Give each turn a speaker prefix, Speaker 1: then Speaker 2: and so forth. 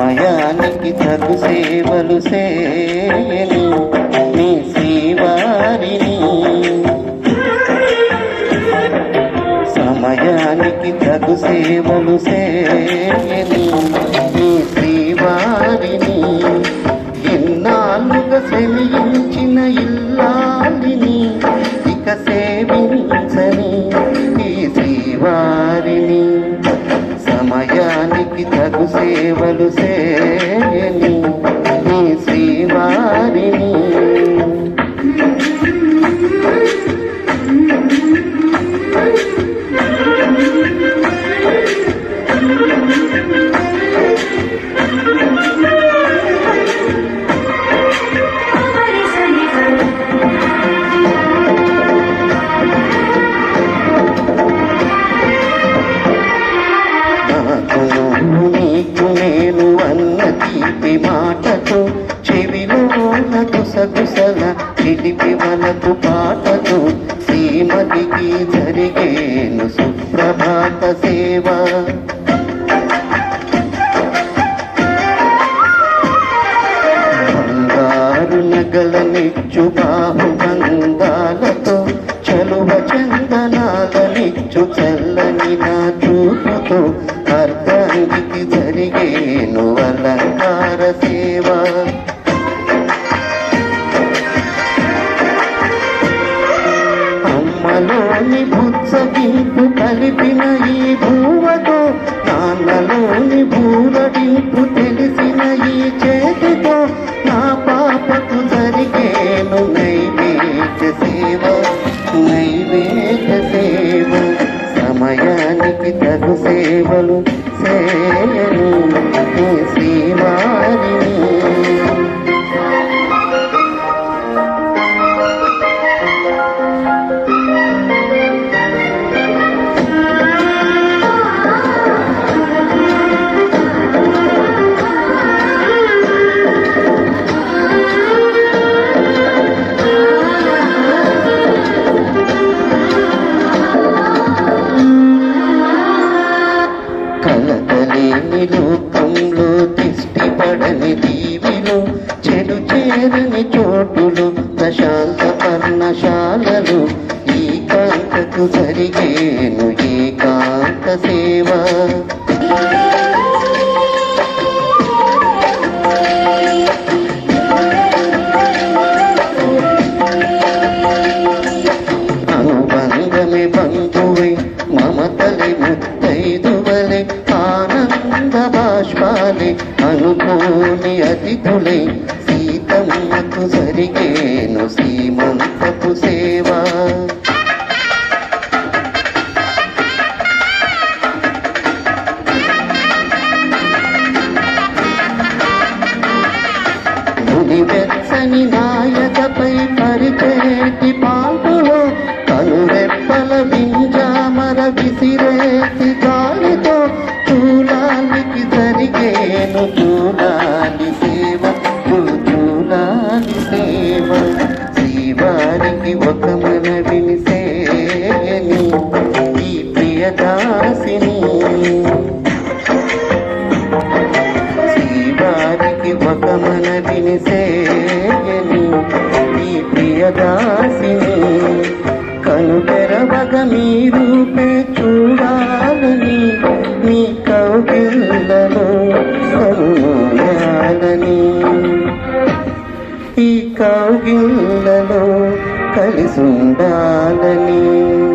Speaker 1: సమయానికి తగు సేవలు సేను నీ శ్రీవారిని సమయానికి తగు సేవలు సేను నీ శ్రీవారిని ఎన్నాళ్ళుగా శ్రమించిన ఇల్లాలిని. ఇక సేవించని ఈ శ్రీవారిని సమయానికి తగు సేవలు గుసగుసల పాటను శ్రీమతికి జరిగేను సుప్రభాత సేవ. బంగారు నగల నిచ్చు బాహు బంగాలతో చలువ చందనాల నిచ్చు చల్లని నా చూపుతో అర్ధాంగికి జరిగేను అలంకార సేవ. అమ్మలోని బుత్సగింపు కలిపిన ఈ భూవతో నాన్నలోని భూరడింపు తెలిసిన ఈ చేతితో నా పాపకు జరిగేను నైవేద్య సేవ నైవేద్య సేవ సమయానికి తగు సేవలు రూపంలో లోకంలో పడని దీవిలో చెడు చేరని చోటులు ప్రశాంత పర్ణశాలలు ఈ కాంతకు జరిగేను ఏకాంత సేవ. అనుకోని అతిథులై సీతమ్మకు సరిగేను సీమంతపు సేవ. ముని వెచ్చని నాయకపై పరిచేటి పాల్పులో కనురెప్పల వింజామర విసిరేసి గాలితో చూలాలికి జరిగేను శ్రీవారికి ఒక మనవిని కౌగిళ్ళలో కలిసుండాలని. ఉండాలని